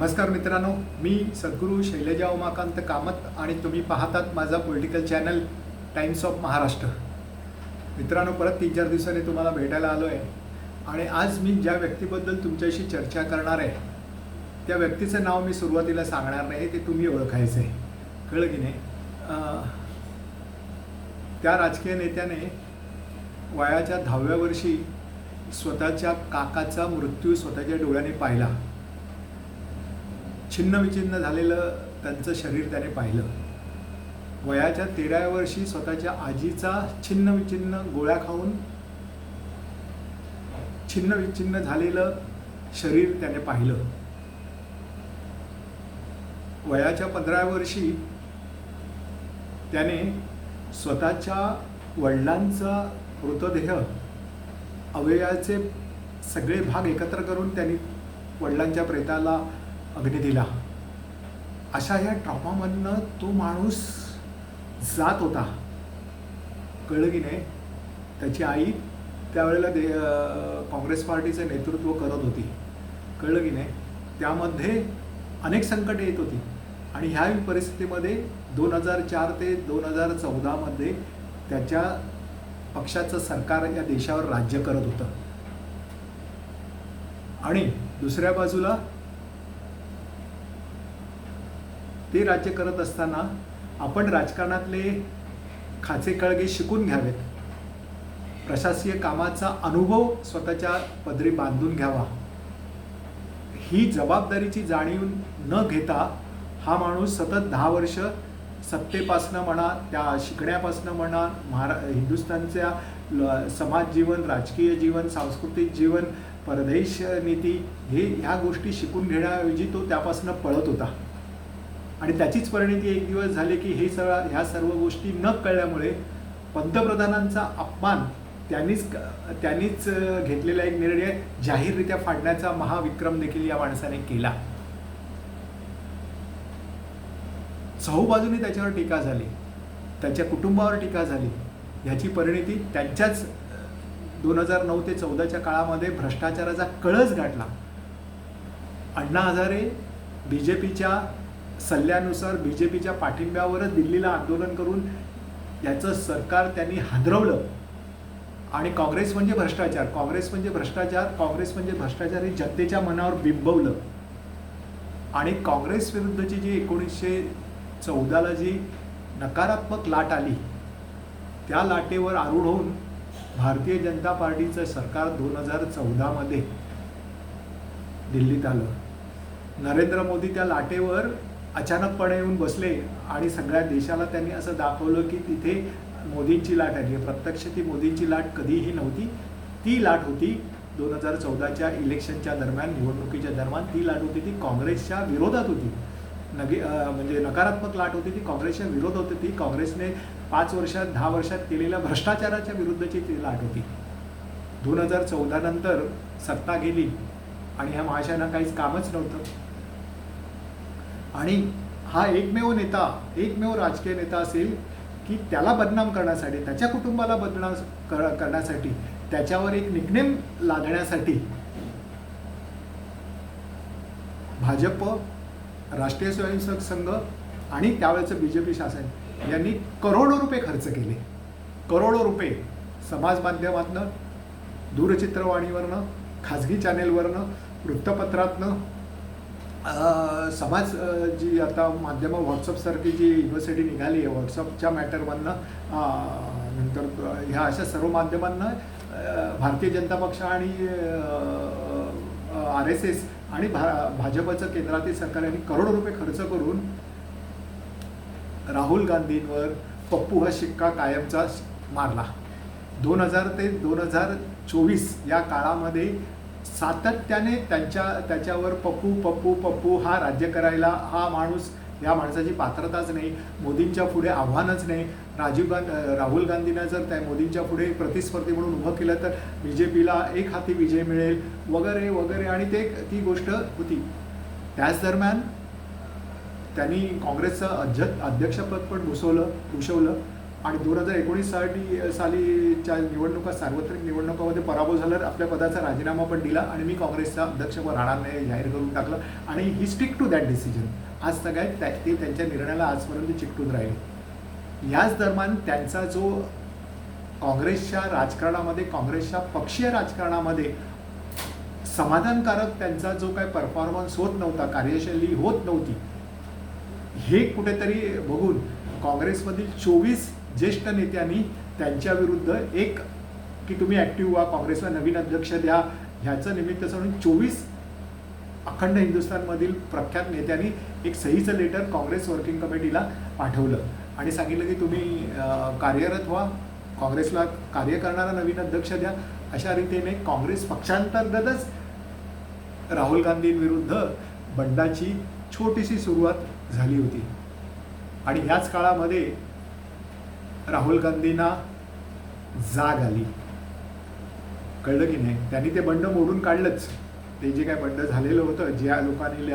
नमस्कार मित्रांनो मी सद्गुरू शैलजा उमाकांत कामत आणि तुम्ही पाहतात माझा political channel Times of Maharashtra मित्रांनो परत तीन चार दिवसांनी तुम्हाला भेटायला आलो आहे आणि आज मी ज्या व्यक्तीबद्दल तुमच्याशी चर्चा करणार आहे त्या व्यक्तीचं नाव मी सुरुवातीला सांगणार नाही ते तुम्ही ओळखायचं आहे कळलं की नाही? त्या राजकीय नेत्याने वयाच्या दहाव्या वर्षी स्वतःच्या काकाचा मृत्यू स्वतःच्या डोळ्याने पाहिला. छिन्नविछिन्न झालेलं त्यांचं शरीर त्याने पाहिलं. वयाच्या तेराव्या वर्षी स्वतःच्या आजीचा छिन्नविछिन्न गोळ्या खाऊन छिन्नविछिन्न झालेलं शरीर त्याने पाहिलं. वयाच्या पंधराव्या वर्षी त्याने स्वतःच्या वडिलांचा मृतदेह अवयवाचे सगळे भाग एकत्र करून त्यांनी वडिलांच्या प्रेताला अग्नी दिला. अशा ह्या ट्रॉमामधनं तो माणूस जात होता. कळलं की नाही त्याची आई त्यावेळेला दे काँग्रेस पार्टीचं नेतृत्व करत होती. कळलं की नाही त्यामध्ये अनेक संकटे येत होती. आणि ह्या परिस्थितीमध्ये दोन हजार चार ते दोन हजार चौदामध्ये त्याच्या पक्षाचं सरकार या देशावर राज्य करत होतं. आणि दुसऱ्या बाजूला ते राज्य करत असताना आपण राजकारणातले खाचे कळगे शिकून घ्यावेत. प्रशासकीय कामाचा अनुभव स्वतःच्या पदरी बांधून घ्यावा. ही जबाबदारीची जाणीव न घेता हा माणूस सतत दहा वर्ष सत्तेपासनं म्हणा त्या शिकण्यापासनं म्हणा महारा हिंदुस्थानच्या समाज जीवन राजकीय जीवन सांस्कृतिक जीवन परदेश नीती हे ह्या गोष्टी शिकून घेण्याऐवजी तो त्यापासनं पळत होता. आणि त्याचीच परिणिती एक दिवस झाले की हे सगळं ह्या सर्व गोष्टी न कळल्यामुळे पंतप्रधानांचा अपमान त्यांनीच त्यांनीच घेतलेला एक निर्णय जाहीररित्या फाडण्याचा महाविक्रम देखील या माणसाने केला. चहूबाजूने त्याच्यावर टीका झाली. त्याच्या कुटुंबावर टीका झाली. ह्याची परिणिती त्यांच्याच दोन हजार नऊ ते चौदाच्या काळामध्ये भ्रष्टाचाराचा कळस गाठला. अण्णा हजारे बी जे पीच्या सल्ल्यानुसार बी जे पीच्या पाठिंब्यावरच दिल्लीला आंदोलन करून याचं सरकार त्यांनी हादरवलं. आणि काँग्रेस म्हणजे भ्रष्टाचार. काँग्रेस म्हणजे भ्रष्टाचार. काँग्रेस म्हणजे भ्रष्टाचार हे जनतेच्या मनावर बिंबवलं. आणि काँग्रेस विरुद्धची जी एकोणीसशे चौदाला जी नकारात्मक लाट आली त्या लाटेवर आरूढ होऊन भारतीय जनता पार्टीचं सरकार दोन हजार चौदामध्ये दिल्लीत आलं. नरेंद्र मोदी त्या लाटेवर अचानकपणे येऊन बसले आणि सगळ्या देशाला त्यांनी असं दाखवलं की तिथे मोदींची लाट आली. आहे प्रत्यक्ष ती मोदींची लाट कधीही नव्हती. ती लाट होती दोन हजार चौदाच्या इलेक्शनच्या दरम्यान निवडणुकीच्या दरम्यान ती लाट होती ती काँग्रेसच्या विरोधात होती. नगे म्हणजे नकारात्मक लाट होती ती काँग्रेसच्या विरोध होती. ती काँग्रेसने पाच वर्षात दहा वर्षात केलेल्या भ्रष्टाचाराच्या विरुद्धची ती लाट होती. दोन हजार चौदा नंतर सत्ता गेली आणि ह्या महाशयांना काहीच कामच नव्हतं. आणि हा एकमेव नेता एकमेव राजकीय नेता असेल की त्याला बदनाम करण्यासाठी त्याच्या कुटुंबाला बदनाम कर- करण्यासाठी त्याच्यावर एक निकनेम लादण्यासाठी भाजप राष्ट्रीय स्वयंसेवक संघ आणि त्यावेळेचं बी जे पी शासन यांनी करोडो रुपये खर्च केले. करोडो रुपये समाज माध्यमातनं दूरचित्रवाणीवरनं खाजगी चॅनेलवरनं वृत्तपत्रातनं समाज जी आता माध्यमं व्हॉट्सअपसारखी जी युनिव्हर्सिटी निघाली आहे व्हॉट्सअपच्या मॅटरमधनं नंतर ह्या अशा सर्व माध्यमांना भारतीय जनता पक्ष आणि आर एस एस आणि भा भाजपचं केंद्रातील सरकार यांनी करोडो रुपये खर्च करून राहुल गांधींवर पप्पू हा शिक्का कायमचा मारला. दोन हजार ते दोन हजार चोवीस या काळामध्ये सातत्याने त्यांच्या त्याच्यावर पप्पू पप्पू पप्पू हा राज्य करायला हा माणूस या माणसाची पात्रताच नाही मोदींच्या पुढे आव्हानच नाही. राजीव गांधी राहुल गांधींना जर त्या मोदींच्या पुढे प्रतिस्पर्धी म्हणून उभं केलं तर बी जे पीला एक हाती विजय मिळेल वगैरे वगैरे. आणि ते ती गोष्ट होती. त्याच दरम्यान त्यांनी काँग्रेसचं अध्य अध्यक्षपद पण भुसवलं भूषवलं. आणि दोन हजार एकोणीस साली सालीच्या निवडणुका सार्वत्रिक निवडणुकामध्ये पराभव झाल्यावर आपल्या पदाचा राजीनामा पण दिला आणि मी काँग्रेसचा अध्यक्ष राहणार नाही जाहीर करून टाकलं. आणि he stick to that decision आज सगळ्यात त्या ते त्यांच्या निर्णयाला आजपर्यंत चिकटून राहिले. याच दरम्यान त्यांचा जो काँग्रेसच्या राजकारणामध्ये काँग्रेसच्या पक्षीय राजकारणामध्ये समाधानकारक त्यांचा जो काही परफॉर्मन्स होत नव्हता कार्यशैली होत नव्हती हे कुठेतरी बघून काँग्रेसमधील चोवीस ज्येष्ठ नेत्यांनी त्यांच्या विरुद्ध एक की तुम्ही ॲक्टिव्ह व्हा काँग्रेसला नवीन अध्यक्ष द्या. ह्याचं निमित्त म्हणून चोवीस अखंड हिंदुस्थानमधील प्रख्यात नेत्यांनी एक सहीचं लेटर काँग्रेस वर्किंग कमिटीला पाठवलं. आणि सांगितलं की तुम्ही कार्यरत व्हा. काँग्रेसला कार्य करणारा नवीन अध्यक्ष द्या. अशा रीतीने काँग्रेस पक्षांतर्गतच राहुल गांधींविरुद्ध बंडाची छोटीशी सुरुवात झाली होती. आणि ह्याच काळामध्ये राहुल गांधींना जाग आली. कळलं की नाही? त्यांनी ते बंड मोडून काढलंच. ते जे काय बंड झालेलं होतं ज्या लोकांनी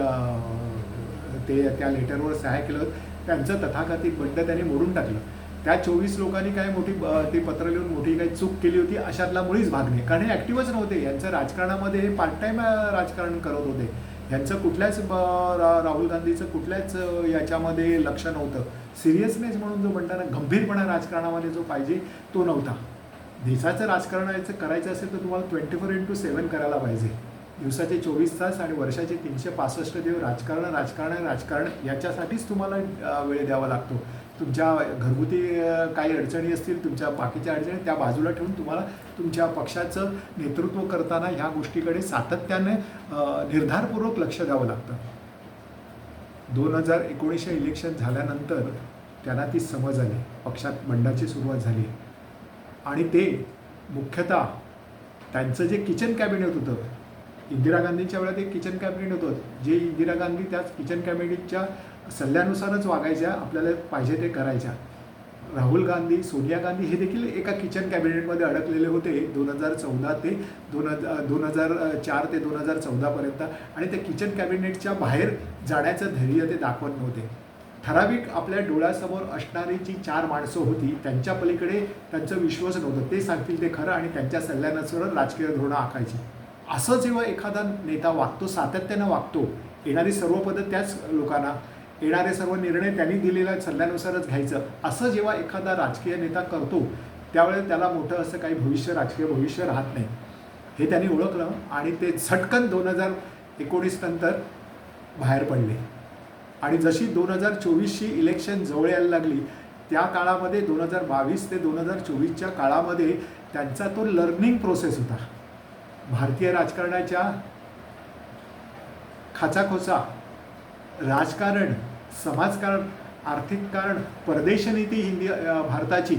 ते त्या लेटरवर सहाय्य केलं होतं, त्यांचं तथाकथित बंड त्यांनी मोडून टाकलं. त्या चोवीस लोकांनी काय मोठी ते पत्र लिहून मोठी काही चूक केली होती अशातला मुळीच भाग नाही. कारण हे ॲक्टिव्हच नव्हते. यांचं राजकारणामध्ये पार्ट टाईम राजकारण करत होते. ह्यांचं कुठल्याच रा- राहुल गांधीचं कुठल्याच याच्यामध्ये लक्ष नव्हतं. सिरियसनेस म्हणून जो म्हणताना गंभीरपणा राजकारणामध्ये जो पाहिजे तो नव्हता. देशाचं राजकारण याचं करायचं असेल तर तुम्हाला ट्वेंटी फोर इंटू सेवन करायला पाहिजे. दिवसाचे चोवीस तास आणि वर्षाचे तीनशे पासष्ट दिवस राजकारण राजकारण राजकारण याच्यासाठीच तुम्हाला वेळ द्यावा लागतो. तुमच्या घरगुती काही अडचणी असतील तुमच्या बाकीच्या अडचणी त्या बाजूला ठेवून तुम्हाला तुमच्या पक्षाचं नेतृत्व करताना ह्या गोष्टीकडे सातत्याने निर्धारपूर्वक लक्ष द्यावं लागतं. दोन हजार एकोणीसशे इलेक्शन झाल्यानंतर त्यांना ती समज आली. पक्षात बंडाची सुरुवात झाली. आणि ते मुख्यतः त्यांचं जे किचन कॅबिनेट होतं इंदिरा गांधींच्या वेळेला एक किचन कॅबिनेट होतं. जे इंदिरा गांधी त्याच किचन कॅबिनेटच्या सल्ल्यानुसारच वागायच्या आपल्याला पाहिजे ते करायच्या. राहुल गांधी सोनिया गांधी हे देखील एका किचन कॅबिनेटमध्ये अडकलेले होते. दोन हजार चौदा ते दोन हजार दोन हजार चार ते दोन हजार चौदापर्यंत आणि त्या किचन कॅबिनेटच्या बाहेर जाण्याचं धैर्य ते दाखवत नव्हते. ठराविक आपल्या डोळ्यासमोर असणारी जी चार माणसं होती त्यांच्या पलीकडे त्यांचं विश्वास नव्हतं. ते सांगतील ते खरं आणि त्यांच्या सल्ल्यानुसार राजकीय धोरणं आखायची. असं जेव्हा एखादा नेता वागतो सातत्यानं वागतो येणारी सर्व पदं त्याच लोकांना येणारे सर्व निर्णय त्यांनी दिलेल्या सल्ल्यानुसारच घ्यायचं. असं जेव्हा एखादा राजकीय नेता करतो त्यावेळेस त्याला मोठं असं काही भविष्य राजकीय भविष्य राहत नाही. हे त्यांनी ओळखलं आणि ते झटकन दोन हजार एकोणीस नंतर बाहेर पडले. आणि जशी दोन हजार चोवीसची इलेक्शन जवळ यायला लागली त्या काळामध्ये दोन हजार बावीस ते दोन हजार चोवीसच्या काळामध्ये त्यांचा तो लर्निंग प्रोसेस होता. भारतीय राजकारणाच्या खाचाखोचा राजकारण समाजकारण आर्थिक कारण परदेशनीती हिंदी भारताची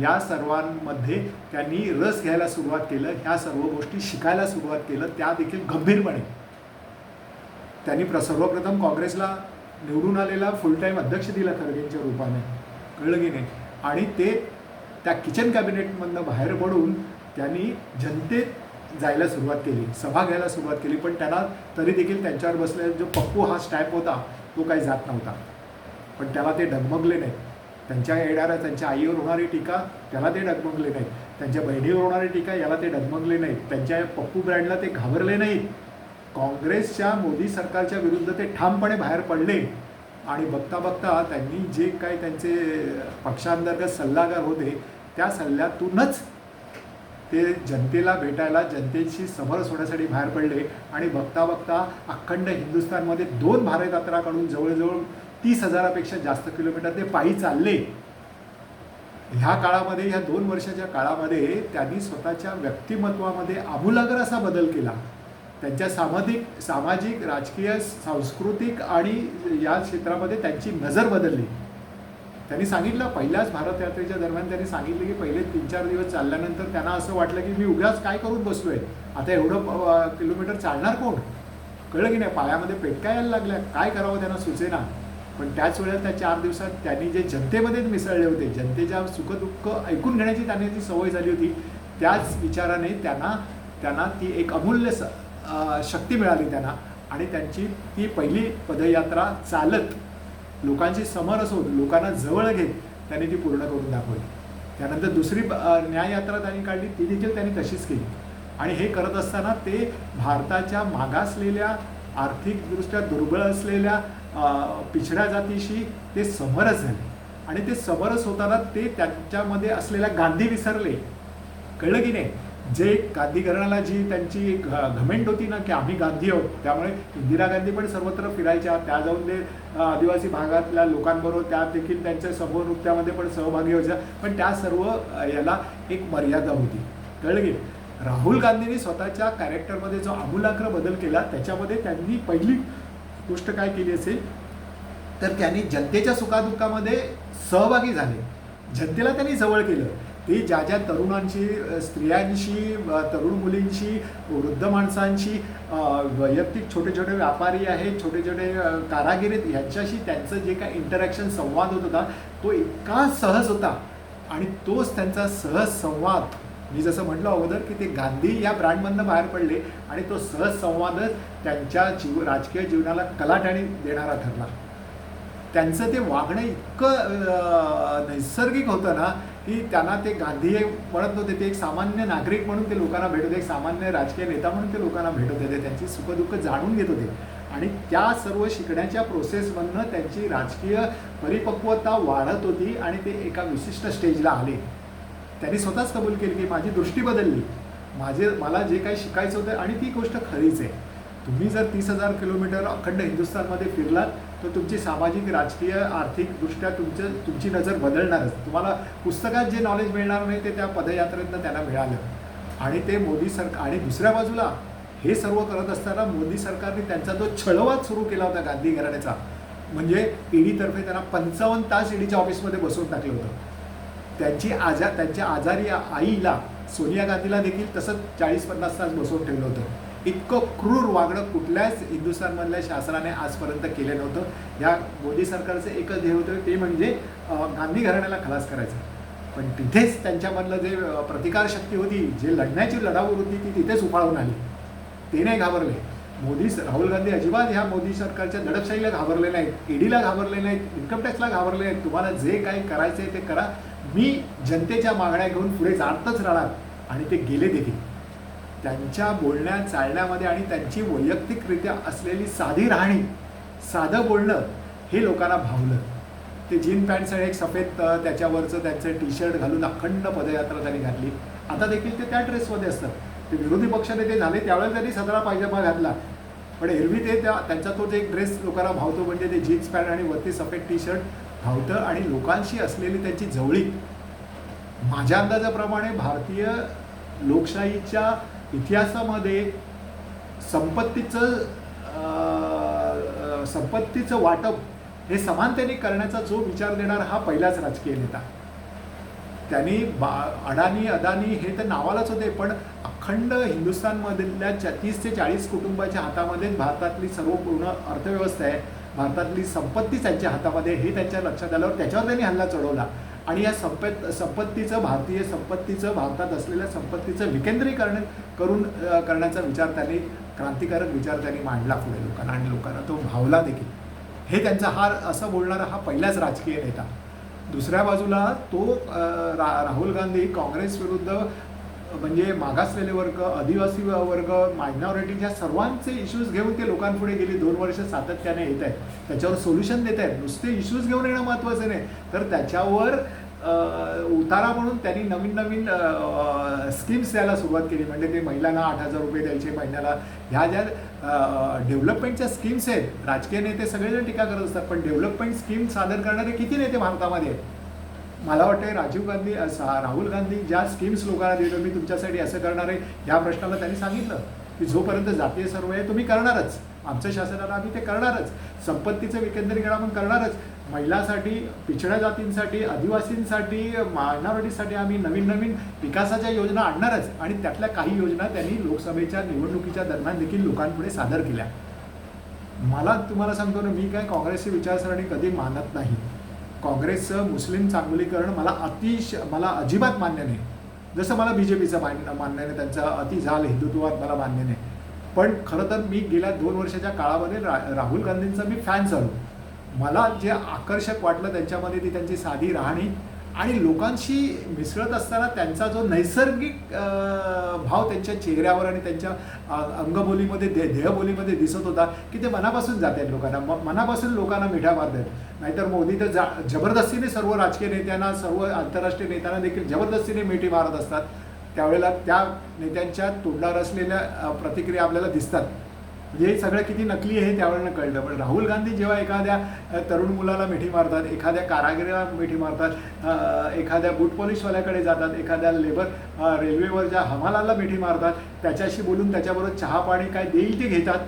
या सर्वांमध्ये त्यांनी रस घ्यायला सुरुवात केलं. ह्या सर्व गोष्टी शिकायला सुरुवात केलं. त्या देखील गंभीरपणे. त्यांनी प्र सर्वप्रथम काँग्रेसला निवडून आलेला फुल टाईम अध्यक्ष दिला खरगेंच्या रूपाने. कळलं की नाही? आणि ते त्या किचन कॅबिनेटमधनं बाहेर पडून त्यांनी जनतेत जायला सुरुवात केली. सभा घ्यायला सुरुवात केली. पण त्यांना तरी देखील त्यांच्यावर बसलेला जो पप्पू हा स्टॅप होता तो काही जात नव्हता. पण त्याला ते डगमगले नाही त्यांच्या येणाऱ्या त्यांच्या आईवर होणारी टीका त्याला ते डगमगले नाही त्यांच्या बहिणीवर होणारी टीका याला ते डगमगले नाहीत. त्यांच्या या पप्पू ब्रँडला ते घाबरले नाहीत. काँग्रेसच्या मोदी सरकारच्या विरुद्ध ते ठामपणे बाहेर पडले. आणि बघता बघता त्यांनी जे काही त्यांचे पक्षांतर्गत सल्लागार होते त्या सल्ल्यातूनच ते जनतेला भेटायला जनतेशी समरस होण्यासाठी बाहेर पडले आणि बघता बघता अखंड हिंदुस्थानमध्ये दोन भारतयात्राकडून जवळजवळ तीस हजारापेक्षा जास्त किलोमीटर ते पायी चालले. ह्या काळामध्ये ह्या दोन वर्षाच्या काळामध्ये त्यांनी स्वतःच्या व्यक्तिमत्वामध्ये आमूलाग्र असा बदल केला. त्यांच्या सामाजिक सामाजिक राजकीय सांस्कृतिक आणि या क्षेत्रामध्ये त्यांची नजर बदलली. त्यांनी सांगितलं पहिल्याच भारत यात्रेच्या दरम्यान त्यांनी सांगितलं की पहिले तीन चार दिवस चालल्यानंतर त्यांना असं वाटलं की मी उगाच काय करून बसलोय? आता एवढं किलोमीटर चालणार कोण? कळलं की नाही? पायामध्ये पेटका यायला लागल्या. काय करावं त्यांना सुचेना. पण त्याच वेळेला त्या चार दिवसात त्यांनी जे जनतेमध्ये मिसळले होते जनतेच्या सुखदुःख ऐकून घेण्याची त्यांनी जी सवय झाली होती. त्याच विचाराने त्यांना त्यांना ती एक अमूल्य स शक्ती मिळाली त्यांना. आणि त्यांची ती पहिली पदयात्रा चालत लोकांशी समरस होत लोकांना जवळ घेत त्यांनी ती पूर्ण करून दाखवली. त्यानंतर दुसरी न्याययात्रा त्यांनी काढली ती देखील त्यांनी तशीच केली. आणि हे करत असताना ते भारताच्या मागासलेल्या आर्थिकदृष्ट्या दुर्बळ असलेल्या पिछड्या जातीशी ते समरस झाले. आणि ते समरस होताना ते त्यांच्यामध्ये असलेल्या गांधी विसरले. कळलं की नाही? जे गांधीकरणाला जी त्यांची घमेंट होती ना की आम्ही गांधी आहोत त्यामुळे इंदिरा गांधी पण सर्वत्र फिरायच्या त्या जाऊन ते आदिवासी भागातल्या लोकांबरोबर त्या देखील त्यांच्या समूह नृत्यामध्ये पण सहभागी व्हायच्या. पण त्या सर्व याला एक मर्यादा होती. कळलं की? राहुल गांधींनी स्वतःच्या कॅरेक्टरमध्ये जो आमूलाग्र बदल केला त्याच्यामध्ये त्यांनी पहिली गोष्ट काय केली असेल? तर त्यांनी जनतेच्या सुखादुःखामध्ये सहभागी झाले. जनतेला त्यांनी जवळ केलं. ते ज्या ज्या तरुणांशी स्त्रियांशी तरुण मुलींशी वृद्ध माणसांशी वैयक्तिक छोटे छोटे व्यापारी आहेत छोटे छोटे कारागिरीत ह्यांच्याशी यांच्याशी त्यांचं जे काय इंटरॅक्शन संवाद होत होता तो इतका सहज होता. आणि तोच त्यांचा सहज संवाद मी जसं म्हटलं अगोदर की ते गांधी या ब्रँडमधनं बाहेर पडले आणि तो सहज संवादच त्यांच्या जीव राजकीय जीवनाला कलाटणी देणारा ठरला. त्यांचं ते वागणं इतकं नैसर्गिक होतं ना की त्यांना ते गांधी हे म्हणत नव्हते ते एक सामान्य नागरिक म्हणून ते लोकांना भेटत होते एक सामान्य राजकीय नेता म्हणून ते लोकांना भेटत होते त्यांची सुखदुःख जाणून घेत होते. आणि त्या सर्व शिकण्याच्या प्रोसेसमधनं त्यांची राजकीय परिपक्वता वाढत होती आणि ते एका विशिष्ट स्टेजला आले. त्यांनी स्वतःच कबूल केली की माझी दृष्टी बदलली. माझे मला जे काही शिकायचं होतं आणि ती गोष्ट खरीच आहे. तुम्ही जर तीस हजार किलोमीटर अखंड हिंदुस्थानमध्ये फिरलात तर तुमची सामाजिक राजकीय आर्थिकदृष्ट्या तुमचं तुमची नजर बदलणारच. तुम्हाला पुस्तकात जे नॉलेज मिळणार नाही ते त्या पदयात्रेतनं त्यांना मिळालं. आणि ते मोदी सरकार आणि दुसऱ्या बाजूला हे सर्व करत असताना मोदी सरकारने त्यांचा जो छळवाद सुरू केला होता गांधी घराण्याचा म्हणजे ईडीतर्फे त्यांना पंचावन्न तास ईडीच्या ऑफिसमध्ये बसवून टाकलं होतं. त्यांची आजा त्यांच्या आजारी आईला सोनिया गांधीला देखील तसंच चाळीस पन्नास तास बसवून ठेवलं होतं. इतकं क्रूर वागणं कुठल्याच हिंदुस्थानमधल्या शासनाने आजपर्यंत केलं नव्हतं. या मोदी सरकारचं एकच ध्येय होतं ते म्हणजे गांधी घराण्याला खलास करायचं. पण तिथेच त्यांच्यामधलं जे प्रतिकारशक्ती होती जे लढण्याची लढाऊ होती ती तिथेच उफाळून आली. ते नाही घाबरले. मोदी राहुल गांधी अजिबात ह्या मोदी सरकारच्या दडपशाहीला घाबरले नाहीत ईडीला घाबरले नाहीत इन्कम टॅक्सला घाबरले नाहीत. तुम्हाला जे काही करायचं आहे ते करा. मी जनतेच्या मागण्या घेऊन पुढे जाणतच राहणार. आणि ते गेले देखील. त्यांच्या बोलण्या चालण्यामध्ये आणि त्यांची वैयक्तिकरित्या असलेली साधी राहणी साधं बोलणं हे लोकांना भावलं. ते जीन पॅन्ट आणि एक सफेद त्याच्यावरचं त्यांचं टी शर्ट घालून अखंड पदयात्रा त्यांनी घातली. आता देखील ते त्या ड्रेसमध्ये असतात. ते विरोधी पक्षनेते झाले त्यावेळेला त्यांनी सदरा पायजमा घातला. पण एरवी ते त्या त्यांचा तो जे एक ड्रेस लोकांना भावतो म्हणजे ते जीन्स पॅन्ट आणि वरती सफेद टी शर्ट भावतं आणि लोकांशी असलेली त्यांची जवळीक. माझ्या अंदाजाप्रमाणे भारतीय लोकशाहीच्या इतिहासामध्ये संपत्तीचं संपत्तीचं वाटप हे समानतेने करण्याचा जो विचार देणार हा पहिलाच राजकीय नेता. त्यांनी बा अडाणी अदानी हे तर नावालाच होते पण अखंड हिंदुस्थानमधल्या चा तीस ते चाळीस कुटुंबाच्या हातामध्ये भारतातली सर्व पूर्ण अर्थव्यवस्था आहे. भारतातली संपत्ती त्यांच्या हातामध्ये हे त्यांच्या लक्षात आल्यावर त्याच्यावर त्यांनी हल्ला चढवला. आणि या संपत संपत्तीचं भारतीय संपत्तीचं भारतात असलेल्या संपत्तीचं विकेंद्रीकरण करून करण्याचा विचार त्यांनी क्रांतिकारक विचार त्यांनी मांडला पुढे लोकांना आणि लोकांना तो भावला देखील. हे त्यांचा हा असं बोलणारा हा पहिलाच राजकीय नेता. दुसऱ्या बाजूला तो रा राहुल गांधी काँग्रेस विरुद्ध म्हणजे मागासलेले वर्ग आदिवासी वर्ग मायनॉरिटीच्या सर्वांचे इश्यूज घेऊन ते लोकांपुढे गेली. दोन वर्ष सातत्याने येत आहेत. त्याच्यावर सोल्युशन देत आहेत. नुसते इश्यूज घेऊन येणं महत्त्वाचं नाही. तर त्याच्यावर उतारा म्हणून त्यांनी नवीन नवीन स्कीम्स द्यायला सुरुवात केली. म्हणजे ते महिलांना आठ हजार रुपये द्यायचे महिन्याला ह्या ज्या डेव्हलपमेंटच्या स्कीम्स आहेत राजकीय नेते सगळेजण टीका करत असतात पण डेव्हलपमेंट स्कीम सादर करणारे किती नेते भारतामध्ये आहेत? मला वाटतं राजीव गांधी राहुल गांधी ज्या स्कीम्स लोकांना देतो मी तुमच्यासाठी असं करणार आहे. या प्रश्नाला त्यांनी सांगितलं की जोपर्यंत जातीय सर्व आहे तुम्ही करणारच. आमच्या शासनाला आम्ही ते करणारच. संपत्तीचं विकेंद्रीकरण आपण करणारच. महिलांसाठी पिछड्या जातींसाठी आदिवासींसाठी मायनॉरिटीसाठी आम्ही नवीन नवीन विकासाच्या योजना आणणारच. आणि त्यातल्या काही योजना त्यांनी लोकसभेच्या निवडणुकीच्या दरम्यान देखील लोकांपुढे सादर केल्या. मला तुम्हाला सांगतो ना मी काय काँग्रेसची विचारसरणी कधी मानत नाही. काँग्रेसचं मुस्लिम चांगलीकरण मला अतिशय मला अजिबात मान्य नाही. जसं मला बी जे पीचं मान्य मान्य नाही त्यांचा अति झाल हिंदुत्वात मला मान्य नाही. पण खरं तर मी गेल्या दोन वर्षाच्या काळामध्ये रा राहुल गांधींचा मी फॅन झालो. मला जे आकर्षक वाटलं त्यांच्यामध्ये ती त्यांची साधी राहणी आणि लोकांशी मिसळत असताना त्यांचा जो नैसर्गिक भाव त्यांच्या चेहऱ्यावर आणि त्यांच्या अंगबोलीमध्ये दे देहबोलीमध्ये दिसत होता की ते मनापासून जात आहेत लोकांना. म मनापासून लोकांना मिठा मारत आहेत नाहीतर मोदी तर जा जबरदस्तीने सर्व राजकीय नेत्यांना सर्व आंतरराष्ट्रीय नेत्यांना देखील जबरदस्तीने मिठी मारत असतात. त्यावेळेला त्या नेत्यांच्या तोंडावर असलेल्या प्रतिक्रिया आपल्याला दिसतात. म्हणजे हे सगळं किती नकली आहे हे त्यावेळेला कळलं. पण राहुल गांधी जेव्हा एखाद्या तरुण मुलाला मिठी मारतात एखाद्या कारागिराला मिठी मारतात एखाद्या बूट पॉलिशवाल्याकडे जातात एखाद्या लेबर रेल्वेवरच्या हमालाला मिठी मारतात त्याच्याशी बोलून त्याच्याबरोबर चहा पाणी काय देईल ते घेतात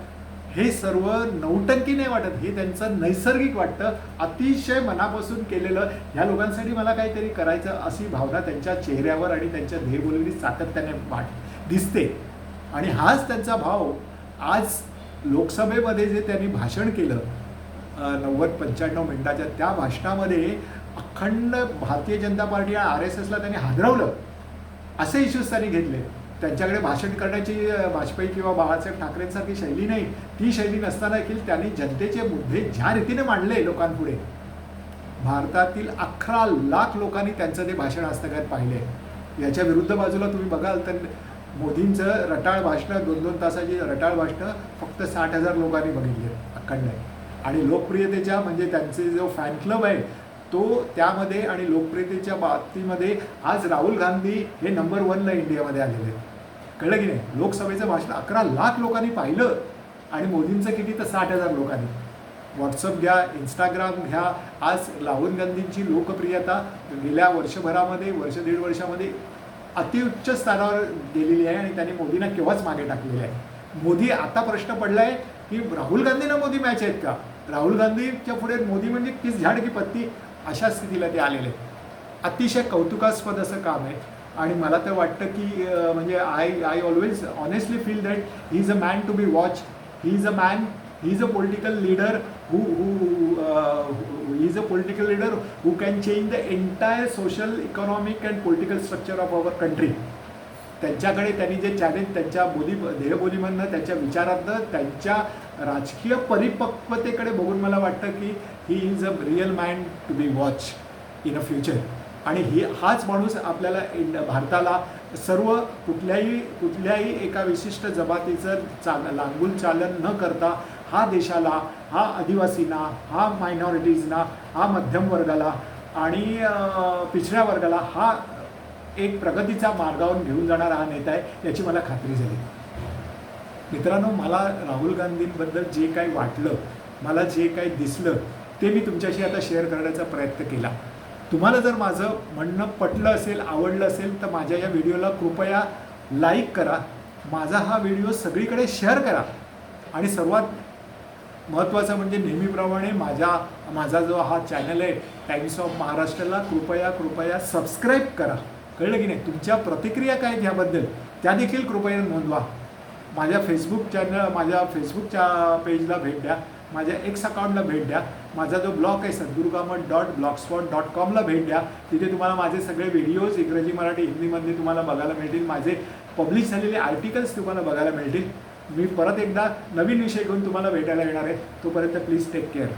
हे सर्व नौटंकी नाही वाटत. हे त्यांचं नैसर्गिक वाटतं. अतिशय मनापासून केलेलं. ह्या लोकांसाठी मला काहीतरी करायचं अशी भावना त्यांच्या चेहऱ्यावर आणि त्यांच्या ध्येयबोलीने सातत्याने वाट दिसते. आणि हाच त्यांचा भाव आज लोकसभेमध्ये जे त्यांनी भाषण केलं नव्वद पंच्याण्णव मिनिटाच्या त्या भाषणामध्ये अखंड भारतीय जनता पार्टी आणि आर एस एसला त्यांनी हादरवलं. असे इश्यूज त्यांनी घेतले. त्यांच्याकडे भाषण करण्याची वाजपेयी किंवा बाळासाहेब ठाकरेंसारखी शैली नाही. ती शैली नसताना देखील त्यांनी जनतेचे मुद्दे ज्या रीतीने मांडले लोकांपुढे भारतातील अकरा लाख लोकांनी त्यांचं ते भाषण हस्तगत पाहिले. याच्या विरुद्ध बाजूला तुम्ही बघाल तर मोदींचं रटाळ भाषणं दोन दोन तासाची रटाळ भाषणं फक्त साठ हजार लोकांनी बघितले अखंड आणि लोकप्रियतेच्या म्हणजे त्यांचे जो फॅन क्लब आहे तो त्यामध्ये आणि लोकप्रियतेच्या बाबतीमध्ये आज राहुल गांधी हे नंबर वनला इंडियामध्ये आलेले आहेत. कळलं की नाही? लोकसभेचं भाषण अकरा लाख लोकांनी पाहिलं आणि मोदींचं किती तर साठ हजार लोकांनी. व्हॉट्सअप घ्या इंस्टाग्राम घ्या आज राहुल गांधींची लोकप्रियता गेल्या वर्षभरामध्ये वर्ष दीड वर्षामध्ये अतिउच्च स्तरावर गेलेली आहे आणि त्यांनी मोदींना केव्हाच मागे टाकलेले आहे? मोदी आता प्रश्न पडला आहे की राहुल गांधींना मोदी मॅच आहेत का? राहुल गांधीच्या पुढे मोदी म्हणजे किस झाड की पत्ती अशा स्थितीला ते आलेले आहेत. अतिशय कौतुकास्पद असं काम आहे. आणि मला तर वाटतं की म्हणजे I I always honestly feel that he is a man to be watch he is a man he is a political leader who who is a is a political leader who can change the entire social economic and political structure of our country. त्यांच्याकडे त्यांनी जे challenge त्यांच्या बोली देहबोलीमधनं त्यांच्या विचारातनं त्यांच्या राजकीय परिपक्वतेकडे बघून मला वाटतं की he is a real man to be watch in a future आणि ही हाच माणूस आपल्याला इंड भारताला सर्व कुठल्याही कुठल्याही एका विशिष्ट जमातीचं चाल लागून चालन न करता हा देशाला हा आदिवासींना हा मायनॉरिटीजना हा मध्यम वर्गाला आणि पिछड्या वर्गाला हा एक प्रगतीचा मार्गावर घेऊन जाणारा हा नेता आहे याची मला खात्री झाली. मित्रांनो मला राहुल गांधींबद्दल जे काही वाटलं मला जे काही दिसलं ते मी तुमच्याशी आता शेअर करण्याचा प्रयत्न केला. तुम्हाला जर माझं म्हणणं पटलं असेल आवडलं असेल तर माझ्या या व्हिडिओला कृपया लाईक करा. माझा हा व्हिडिओ सगळीकडे शेअर करा. आणि सर्वात महत्त्वाचं म्हणजे नेहमीप्रमाणे माझ्या माझा जो हा चॅनल आहे टाईम्स ऑफ महाराष्ट्राला कृपया कृपया सबस्क्राईब करा. कळलं की नाही? तुमच्या प्रतिक्रिया काय आहेत ह्याबद्दल? त्या देखील कृपया नोंदवा. माझ्या फेसबुक चॅनल माझ्या फेसबुकच्या पेजला भेट द्या. माझ्या एक्स अकाउंटला भेट द्या. माझा जो ब्लॉग आहे सद्गुरुकामत डॉट ब्लॉगस्पॉट डॉट कॉमला भेट द्या. तिथे तुम्हाला माझे सगळे व्हिडिओज इंग्रजी मराठी हिंदीमध्ये तुम्हाला बघायला मिळतील. माझे पब्लिश झालेले आर्टिकल्स तुम्हाला बघायला मिळतील. मी परत एकदा नवीन विषय घेऊन तुम्हाला भेटायला येणार आहे. तोपर्यंत प्लीज टेक केअर